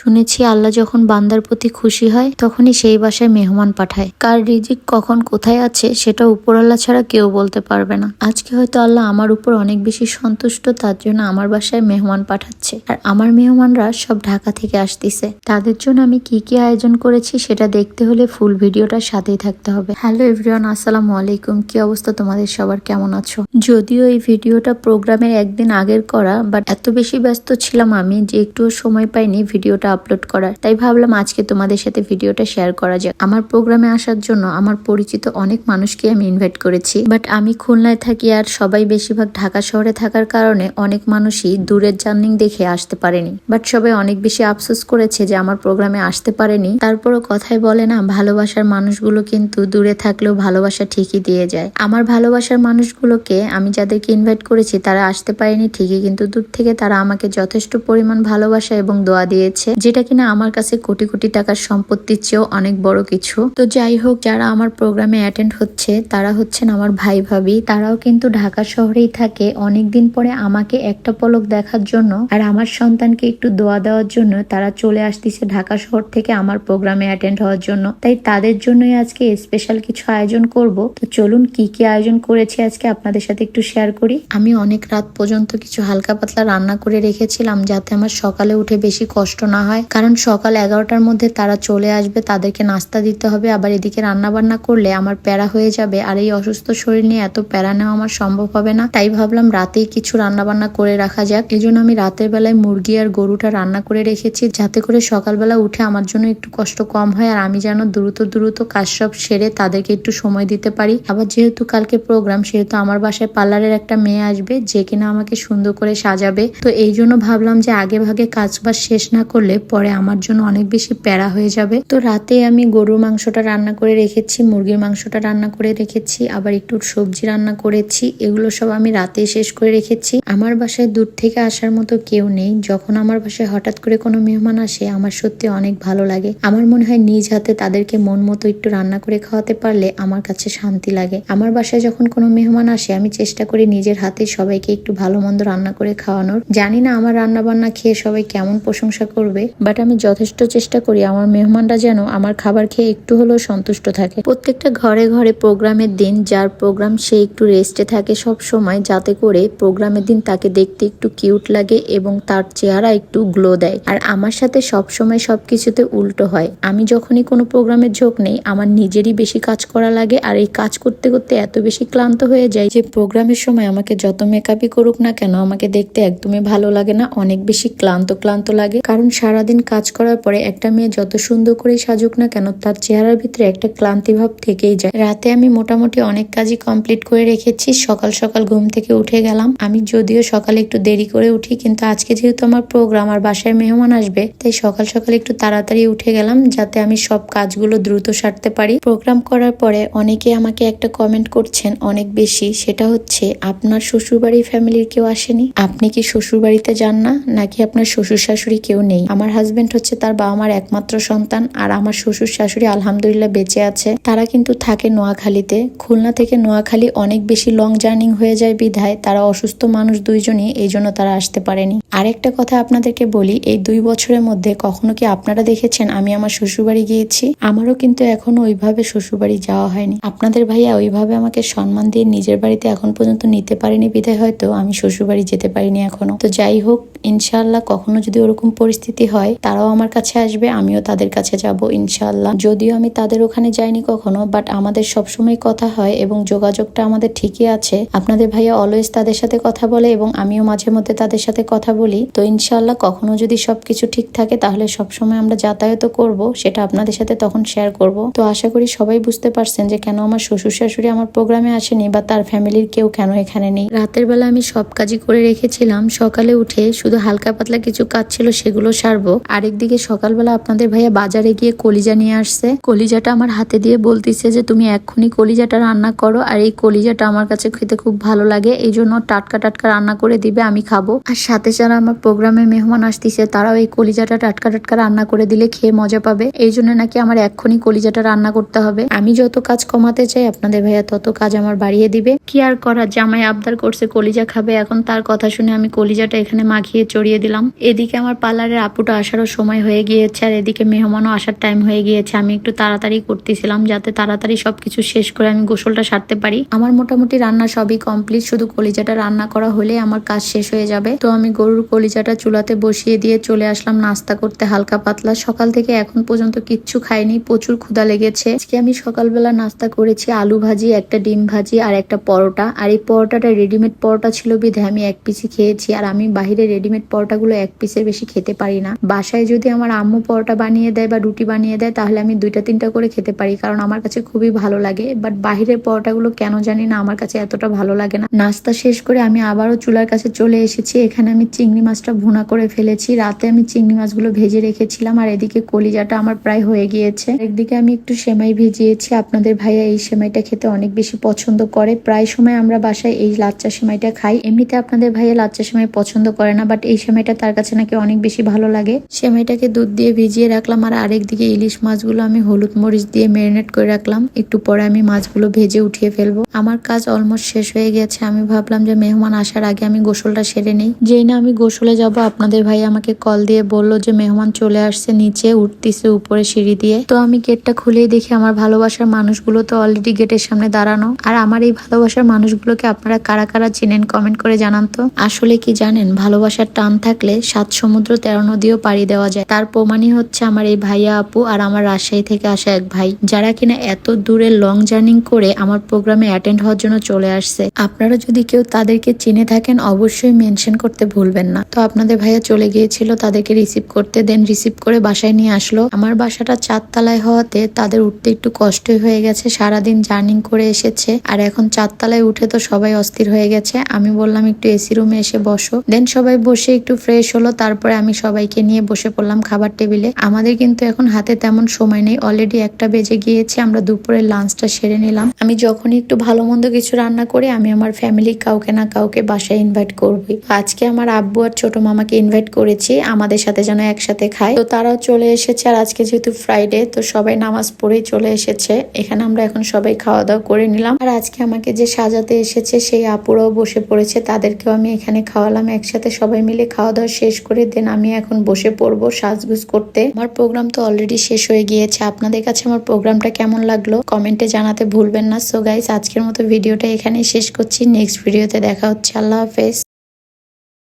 শুনেছি আল্লাহ যখন বান্দার প্রতি খুশি হয়, তখনই সেই বাসায় মেহমান পাঠায়। কার রিজিক কখন কোথায় আছে, সেটা উপরআল্লাহ ছাড়া কেউ বলতে পারবে না। আজকে হয়তো আল্লাহ আমার উপর অনেক বেশি সন্তুষ্ট, তার জন্য আমার বাসায় মেহমান পাঠাচ্ছে। আর আমার মেহমানরা সব ঢাকা থেকে আসতেছে। তাদের জন্য আমি কি কি আয়োজন করেছি, সেটা দেখতে হলে ফুল ভিডিওটার সাথেই থাকতে হবে। হ্যালো এভরিওয়ান, আসসালামু আলাইকুম। কি অবস্থা তোমাদের সবার? কেমন আছো? যদিও এই ভিডিওটা প্রোগ্রামের একদিন আগের করা, বাট এত বেশি ব্যস্ত ছিলাম আমি যে একটুও সময় পাইনি ভিডিওটা আপলোড করার। তাই ভাবলাম আজকে তোমাদের সাথে ভিডিওটা শেয়ার করা যাক। আমার প্রোগ্রামে আসার জন্য আমার পরিচিত অনেক মানুষকে আমি ইনভাইট করেছি। বাট আমি খুলনায় থাকি আর সবাই বেশিরভাগ ঢাকা শহরে থাকার কারণে অনেক মানুষই দূরের জার্নিং দেখে আসতে পারেনি। বাট সবাই অনেক বেশি আফসোস করেছে যে আমার প্রোগ্রামে আসতে পারেনি। তারপরও কথায় বলে না, ভালোবাসার মানুষগুলো কিন্তু দূরে থাকলেও ভালোবাসা ঠিকই দিয়ে যায়। আমার ভালোবাসার মানুষগুলোকে আমি যাদেরকে ইনভাইট করেছি, তারা আসতে পারেনি ঠিকই। কিন্তু দূর থেকে তারা আমাকে যথেষ্ট পরিমাণ ভালোবাসা এবং দোয়া দিয়েছে। যেটা কিনা আমার কাছে কোটি কোটি টাকার সম্পত্তির চেয়েও অনেক বড় কিছু। তো যাই হোক, যারা আমার প্রোগ্রামে অ্যাটেন্ড হচ্ছে, তারা হচ্ছেন আমার ভাই ভাবি। তারাও কিন্তু ঢাকা শহরেই থাকে। অনেকদিন পরে আমাকে একটা পলক দেখার জন্য আর আমার সন্তানকে একটু দোয়া দেওয়ার জন্য তারা চলে আসতেছে ঢাকা শহর থেকে আমার প্রোগ্রামে অ্যাটেন্ড হওয়ার জন্য। তাই তাদের জন্যই আজকে স্পেশাল কিছু আয়োজন করব। তো চলুন, কি কি আয়োজন করেছি আজকে আপনাদের সাথে একটু শেয়ার করি। আমি অনেক রাত পর্যন্ত কিছু হালকা পাতলা রান্না করে রেখেছিলাম যাতে আমার সকালে উঠে বেশি কষ্ট না হয়, কারণ সকাল এগারোটার মধ্যে তারা চলে আসবে, তাদেরকে নাস্তা দিতে হবে, আবার এদিকে রান্না বান্না করলে আমার প্যারা হয়ে যাবে, আর এই অসুস্থ শরীর নিয়ে এত প্যারা নেওয়া আমার সম্ভব হবে না। তাই ভাবলাম রাতেই কিছু রান্না বান্না করে রাখা যাক। এই জন্য আমি রাতের বেলায় মুরগি আর গরুটা রান্না করে রেখেছি, যাতে করে সকালবেলা উঠে আমার জন্য একটু কষ্ট কম হয়, আর আমি যেন দ্রুত দ্রুত কাজ সব সেরে তাদেরকে একটু সময় দিতে পারি। আবার যেহেতু কালকে প্রোগ্রাম সেহেতু আমার বাসায় পার্লারের একটা মেয়ে আসবে, যে কিনা আমাকে সুন্দর করে সাজাবে। তো এই জন্য ভাবলাম যে আগে ভাগে কাজ বাজ শেষ না করলে পরে আমার জন্য অনেক বেশি প্যারা হয়ে যাবে। তো রাতে আমি গরুর মাংসটা রান্না করে রেখেছি, মুরগির মাংসটা রান্না করে রেখেছি, আবার একটু সবজি রান্না করেছি, এগুলো সব আমি রাতে শেষ করে রেখেছি। আমার বাসায় দূর থেকে আসার মতো কেউ নেই, যখন আমার বাসায় হঠাৎ করে কোনো মেহমান আসে, আমার সত্যি অনেক ভালো লাগে। আমার মনে হয় নিজ হাতে তাদেরকে মন মতো একটু রান্না করে খাওয়াতে পারলে আমার কাছে শান্তি লাগে। আমার বাসায় যখন কোনো মেহমান আসে, আমি চেষ্টা করি নিজের হাতে সবাইকে একটু ভালো মন্দ রান্না করে খাওয়ানোর। জানি না আমার রান্না বান্না খেয়ে সবাই কেমন প্রশংসা করবে বাট আমি যথেষ্ট চেষ্টা করি আমার মেহমানরা যেন আমার খাবার খেয়ে একটু হলেও সন্তুষ্ট থাকে। প্রত্যেকটা ঘরে ঘরে প্রোগ্রামের দিন, যার প্রোগ্রাম সে একটু রেস্টে থাকে সব সময়, যাতে করে প্রোগ্রামের দিন তাকে দেখতে একটু কিউট লাগে এবং তার চেহারা একটু গ্লো দেয়। আর আমার সাথে সব সময় সবকিছুতে উল্টো হয়। আমি যখনই কোনো প্রোগ্রামের ঝোঁক নেই, আমার নিজেরই বেশি কাজ করা লাগে আর এই কাজ করতে করতে এত বেশি ক্লান্ত হয়ে যায় যে প্রোগ্রামের সময় আমাকে যত মেকআপই করুক না কেন, আমাকে দেখতে একদমই ভালো লাগে না, অনেক বেশি ক্লান্ত ক্লান্ত লাগে। কারণ সারাদিন কাজ করার পরে একটা মেয়ে যত সুন্দর করে সাজুক না কেন, তার চেহারার ভিতরে একটা ক্লান্তি ভাব থেকেই যায়। রাতে আমি মোটামুটি অনেক কাজই কমপ্লিট করে রেখেছি। সকাল সকাল ঘুম থেকে উঠে গেলাম। আমি যদিও সকালে একটু দেরি করে উঠি, কিন্তু আজকে যেহেতু আমার প্রোগ্রাম আর বাসায় মেহমান আসবে, তাই সকাল সকাল একটু তাড়াতাড়ি উঠে গেলাম যাতে আমি সব কাজগুলো দ্রুত সারতে পারি। প্রোগ্রাম করার পরে অনেকে আমাকে একটা কমেন্ট করছেন অনেক বেশি, সেটা হচ্ছে, আপনার শ্বশুরবাড়ির ফ্যামিলির কেউ আসেনি? আপনি কি শ্বশুর বাড়িতে যান না? নাকি আপনার শ্বশুর শাশুড়ি কেউ নেই? আমার হাজবেন্ড হচ্ছে তার বাবা মার একমাত্র সন্তান, আর আমার শ্বশুর শাশুড়ি আলহামদুলিল্লাহ বেঁচে আছে। তারা কিন্তু থাকে নোয়াখালীতে। খুলনা থেকে নোয়াখালী অনেক বেশি লং জার্নিং হয়ে যায় বিধায়, তারা অসুস্থ মানুষ দুইজনই, এই জন্য তারা আসতে পারেনি। আরেকটা কথা আপনাদেরকে বলি, এই দুই বছরের মধ্যে কখনো কি আপনারা দেখেছেন, আমি আমার শ্বশুরবাড়ি গিয়েছি? আমারও কিন্তু এখনও ওইভাবে শ্বশুরবাড়ি যাওয়া হয়নি। আপনাদের ভাইয়া ওইভাবে আমাকে সম্মান দিয়ে নিজের বাড়িতে এখন পর্যন্ত নিতে পারেনি বিধায় হয়তো, আমি শ্বশুরবাড়ি যেতে পারিনি এখনও। তো যাই হোক, ইনশাআল্লাহ কখনো যদি ওরকম পরিস্থিতি হয়, তারাও আমার কাছে আসবে, আমিও তাদের কাছে যাব, ইনশাআল্লাহ। যদিও আমি তাদের ওখানে যাইনি কখনো বাট আমাদের সবসময় কথা হয় এবং যোগাযোগটা আমাদের ঠিকই আছে। আপনাদের ভাইয়া অলওয়েজ তাদের সাথে কথা বলে এবং আমিও মাঝে মধ্যে তাদের সাথে কথা বলি। তো ইনশাআল্লাহ কখনো যদি সবকিছু ঠিক থাকে, তাহলে সবসময় আমরা যাতায়াত করব, সেটা আপনাদের সাথে তখন শেয়ার করব। তো আশা করি সবাই বুঝতে পারছেন যে কেন আমার শ্বশুর শাশুড়ি আমার প্রোগ্রামে আসেনি বা তার ফ্যামিলির কেউ কেন এখানে নেই। রাতের বেলা আমি সব কাজই করে রেখেছিলাম। সকালে উঠে শুধু হালকা পাতলা কিছু কাজ ছিল, সেগুলো সারবো আরেকদিকে সকালবেলা আপনাদের ভাইয়া বাজারে গিয়ে কলিজা নিয়ে আসছে। কলিজাটা আমার হাতে দিয়ে বলতেছে যে, তুমি এক্ষুনি কলিজাটা রান্না করো আর এই কলিজাটা আমার কাছে খেতে খুব ভালো লাগে। এই জন্য টাটকা টাটকা রান্না করে দিবে, আমি খাব। আর সাথে যারা আমার প্রোগ্রামে মেহমান আসতেছে, তারাও এই কলিজাটা টাটকা টাটকা রান্না করে দিলে খেয়ে মজা পাবে। এই জন্য নাকি আমার এক্ষুনি কলিজাটা রান্না করতে হবে। আমি যত কাজ কমাতে চাই, আপনাদের ভাইয়া তত কাজ আমার বাড়িয়ে দিবে। কি আর করা, জামাই আবদার করছে, কলিজা খাবে। এখন তার কথা শুনে আমি কলিজাটা এখানে মাখিয়ে চড়িয়ে দিলাম। এদিকে আমার পার্লারের আপুটা আব্বুটা আসারও সময় হয়ে গিয়েছে আর এদিকে মেহমানও আসার টাইম হয়ে গিয়েছে। আমি একটু তাড়াতাড়ি করতেছিলাম যাতে তাড়াতাড়ি সবকিছু শেষ করে আমি গোসলটা সারতে পারি। আমার মোটামুটি রান্না সবই কমপ্লিট শুধু কলিজাটা রান্না করা হলে আমার কাজ শেষ হয়ে যাবে। তো আমি গরুর কলিজাটা চুলাতে বসিয়ে দিয়ে চলে আসলাম নাস্তা করতে হালকা পাতলা। সকাল থেকে এখন পর্যন্ত কিচ্ছু খাইনি, প্রচুর ক্ষুধা লেগেছে। আজকে আমি সকালবেলা নাস্তা করেছি আলু ভাজি, একটা ডিম ভাজি আর একটা পরোটা। আর এই পরোটাটা রেডিমেড পরোটা ছিল বিধে আমি এক পিসি খেয়েছি। আর আমি বাইরে রেডিমেড পরোটাগুলো এক পিসের বেশি খেতে পারি না। বাসায় যদি আমার আম্মু পরোটা বানিয়ে দেয় বা রুটি বানিয়ে দেয়, তাহলে আমি দুইটা তিনটা করে খেতে পারি। কারণ আমার কাছে খুবই ভালো লাগে। বাট বাহিরের পরোটাগুলো কেন জানি না, আমার কাছে এতটা ভালো লাগে না। নাস্তা শেষ করে আমি আবারও চুলার কাছে চলে এসেছি। এখানে আমি চিংড়ি মাছটা ভুনা করে ফেলেছি। রাতে আমি চিংড়ি মাছগুলো ভেজে রেখেছিলাম। আর এদিকে কলিজাটা আমার প্রায় হয়ে গিয়েছে। একদিকে আমি একটু সেমাই ভিজিয়েছি। আপনাদের ভাইয়া এই সেমাইটা খেতে অনেক বেশি পছন্দ করে। প্রায় সময় আমরা বাসায় এই লাচ্চা সেমাইটা খাই। এমনিতে আপনাদের ভাইয়া লাচ্চা সেমাই পছন্দ করে না বাট এই সেমাইটা তার কাছে নাকি অনেক বেশি ভালো লাগে। সেমাইটাকে দুধ দিয়ে ভিজিয়ে রাখলাম আর আরেকদিকে ইলিশ মাছগুলো আমি হলুদ মরিচ দিয়ে ম্যারিনেট করে রাখলাম। একটু পরে আমি মাছগুলো ভেজে উঠিয়ে ফেলব। আমার কাজ অলমোস্ট শেষ হয়ে গেছে। আমি ভাবলাম যে মেহমান আসার আগে আমি গোসলটা সেরে নেই। যেই না আমি গোসলে যাব, আপনাদের ভাই আমাকে কল দিয়ে বলল যে মেহমান চলে আসছে, নিচে উঠতেছে উপরে সিঁড়ি দিয়ে। তো আমি গেটটা খুলেই দেখি আমার ভালোবাসার মানুষগুলো তো অলরেডি গেটের সামনে দাঁড়ানো। আর আমার এই ভালোবাসার মানুষগুলোকে আপনারা কারা কারা চিনেন কমেন্ট করে জানান তো। আসলে কি জানেন, ভালোবাসার টান থাকলে সাত সমুদ্র, তেরো নদীও পাড়ি দেওয়া যায়। তার প্রমাণই হচ্ছে আমার এই ভাইয়া আপু আর আমার রাজশাহী থেকে আসা এক ভাই, যারা কিনা এত দূরে লং জার্নিং করে আমার প্রোগ্রামে অ্যাটেন্ড হওয়ার জন্য চলে আসছে। আপনারা যদি কেউ তাদেরকে চিনে থাকেন, অবশ্যই মেনশন করতে ভুলবেন না। তো আপনাদের ভাইয়া চলে গিয়েছিল, তাদেরকে রিসিভ করতে দেন রিসিভ করে বাসায় নিয়ে আসলো। আমার বাসাটা চারতলায় হওয়াতে তাদের উঠতে একটু কষ্টই হয়ে গেছে, সারাদিন জার্নিং করে এসেছে। আর এখন চারতলায় উঠে তো সবাই অস্থির হয়ে গেছে। আমি বললাম, একটু এসি রুমে এসে বসো। দেন সবাই বসে একটু ফ্রেশ হলো, তারপরে আমি সবাইকে নিয়ে বসে পড়লাম খাবার টেবিলে। আমাদের কিন্তু এখন হাতে তেমন সময় নেই। অলরেডি একটা বেজে গিয়েছে, আমরা দুপুরে লাঞ্চটা সেরে নিলাম। আমি যখনই একটু ভালো মন্দ কিছু রান্না করি, আমি আমার ফ্যামিলি কাউকে না কাউকে বাসায় ইনভাইট করবি আজকে আমার আব্বু আর ছোট মামাকে ইনভাইট করেছি, আমাদের সাথে যেন একসাথে খায়। তো তারাও চলে এসেছে, আর আজকে যেহেতু ফ্রাইডে তো সবাই নামাজ পড়েই চলে এসেছে। এখানে আমরা এখন সবাই খাওয়া দাওয়া করে নিলাম। আর আজকে আমাকে যে সাজাতে এসেছে, সেই আপুরাও বসে পড়েছে। তাদেরকেও আমি এখানে খাওয়ালাম, একসাথে সবাই মিলে খাওয়া দাওয়া শেষ করে দেন। আমি এখন বসে পড়ব, সাজগুজ করতে। আমার প্রোগ্রাম তো অলরেডি শেষ হয়ে গিয়েছে। আপনাদের কাছে আমার প্রোগ্রামটা কেমন লাগল? কমেন্টে জানাতে ভুলবেন না। সো গাইস আজকের মতো ভিডিওটা এখানেই শেষ করছি। নেক্সট ভিডিওতে দেখা হচ্ছে। আল্লাহ হাফেজ।